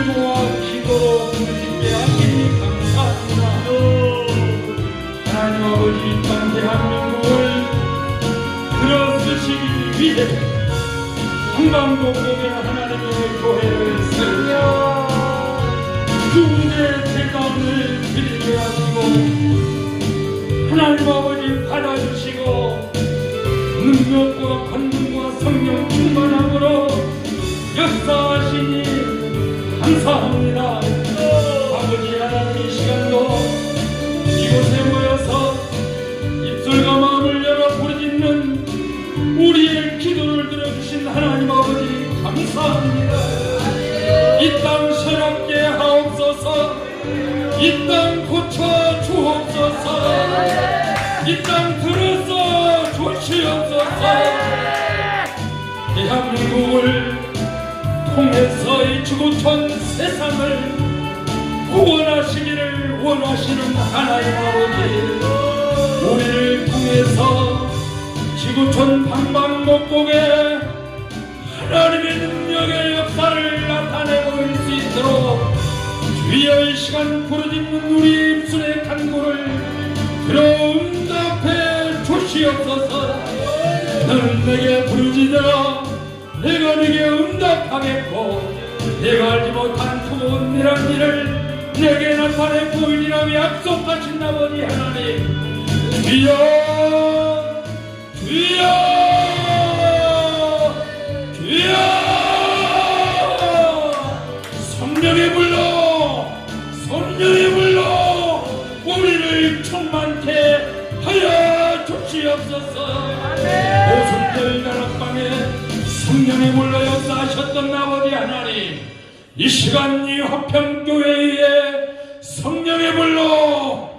일과 기도로 부르시게 하시니 감사합니다. 하나님 아버지 이땅 대한민국을 들어쓰시기 위해 한강동국에 하나님의 교회를 세우며 중대 대감을 드리게 하시고 하나님 아버지 받아주시고 능력과 권능 하옵소서. 이 땅 고쳐 주옵소서. 이 땅 들어서 주시옵소서. 대한민국을 통해서 이 지구촌 세상을 구원하시기를 원하시는 하나님 아버지 우리를 통해서 지구촌 방방곡곡에 하나님의 능력의 역사를 나타내 보일 수 있도록 이 시간 부르짖는 우리 입술의 간구를 들어 응답해 주시옵소서. 너는 내게 부르짖으라 내가 내게 응답하겠고 내가 알지 못한 두려운 일한 일을 내게 나타내 보이리라며 약속하신 아버지 하나님 주여 주여 주여. 성령의 불 오순절 나락방에 성령의 불로 역사하셨던 아버지 하나님 이 시간 이 화평교회에 성령의 불로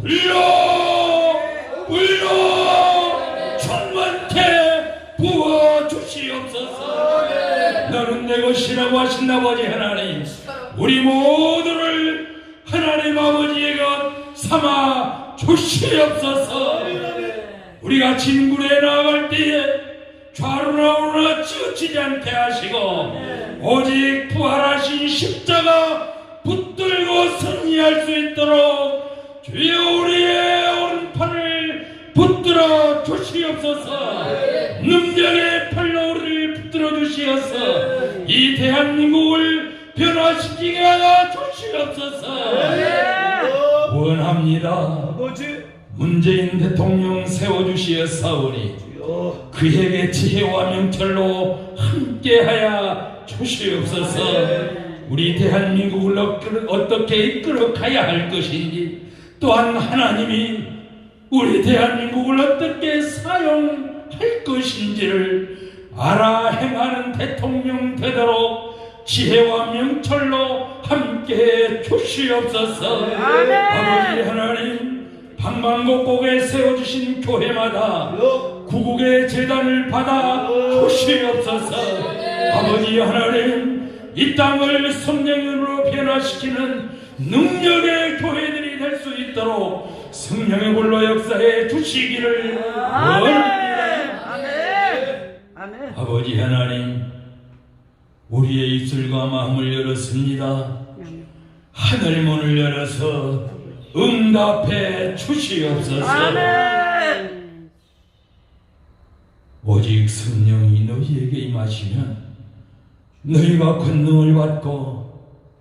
불로 불로 충만케 부어 주시옵소서. 너는 내 것이라고 하신 아버지 하나님 우리 모두를 하나님 아버지의 것 삼아 주시옵소서 우리가 진굴에 나아갈 때에 좌로나 우로나 치우치지 않게 하시고 오직 부활하신 십자가 붙들고 승리할 수 있도록 주여 우리의 오른팔을 붙들어 주시옵소서. 능력의 팔로 우리를 붙들어 주시옵소서 이 대한민국을 변화시키게 하여 주시옵소서. 원합니다. 아버지 문재인 대통령 세워주시었사오니 여 그에게 지혜와 명철로 함께하여 주시옵소서. 우리 대한민국을 어떻게 이끌어 가야 할 것인지 또한 하나님이 우리 대한민국을 어떻게 사용할 것인지를 알아 행하는 대통령 되도록 지혜와 명철로 함께해 주시옵소서. 아버지 하나님 방방곡곡에 세워주신 교회마다 여 구국의 재단을 받아 주시옵소서 아버지 하나님 이 땅을 성령으로 변화시키는 능력의 교회들이 될 수 있도록 성령의 불로 역사해 주시기를 원합니다. 아멘. 아멘. 아버지 하나님 우리의 입술과 마음을 열었습니다. 하늘 문을 열어서 응답해 주시옵소서 아멘 오직 성령이 너희에게 임하시면 너희가 권능을 받고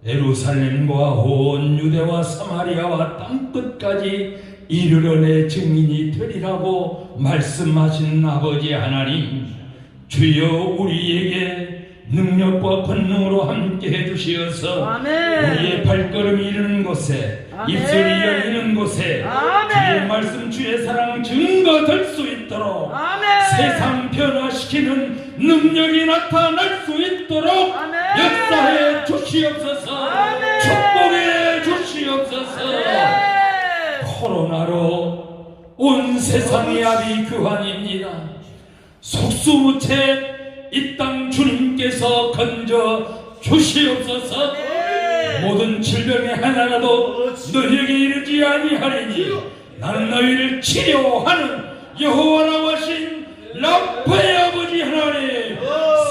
예루살렘과 온 유대와 사마리아와 땅 끝까지 이르러 내 증인이 되리라고 말씀하신 아버지 하나님 주여 우리에게 능력과 권능으로 함께 해주시어서. 우리의 발걸음이 이르는 곳에. 입술이 열리는 곳에 아멘. 주의 말씀 주의 사랑 증거될 수 있도록 아멘. 세상 변화시키는 능력이 나타날 수 있도록 아멘. 역사해 주시옵소서 아멘. 축복해 주시옵소서 코로나로 온 세상이 아비 교환입니다 속수무책 이 땅 주님께서 건져 주시옵소서 모든 질병의 하나라도 너희에게 이르지 아니하리니 나는 너희를 치료하는 여호와라고 하신 라파의 아버지 하나님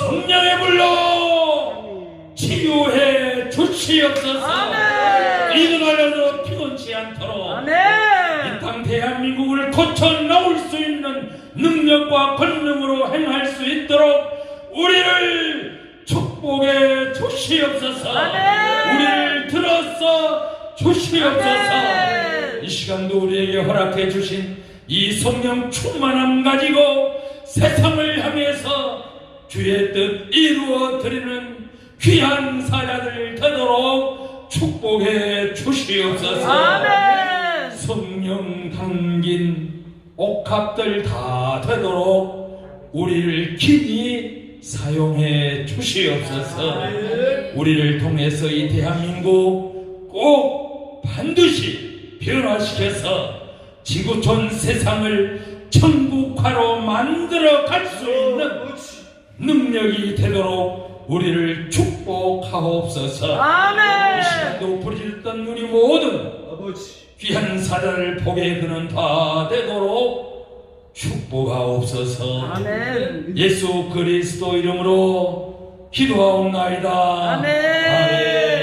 성령의 불로 치유해 주시 주시옵소서 아멘. 이그날로도 피곤치 않도록. 이 땅 대한민국을 고쳐 나올 수 있는 능력과 권능으로 행할 수 있도록 우리를 축복해 주시옵소서. 우리를 들어서 주시옵소서. 이 시간도 우리에게 허락해 주신 이 성령 충만함 가지고 세상을 향해서 주의 뜻 이루어 드리는 귀한 사자들 되도록 축복해 주시옵소서 아멘. 성령 담긴 옥합들 다 되도록 우리를 긴히 사용해 주시옵소서 우리를 통해서 이 대한민국 꼭 반드시 변화시켜서 지구촌 세상을 천국화로 만들어 갈 수 있는 능력이 되도록 우리를 축복하옵소서 이 아멘. 시간도 부르짖던 우리 모든 아버지. 귀한 사자를 복의 그는 다 되도록 축복하옵소서 아멘. 예수 그리스도 이름으로 기도하옵나이다 아멘. 아멘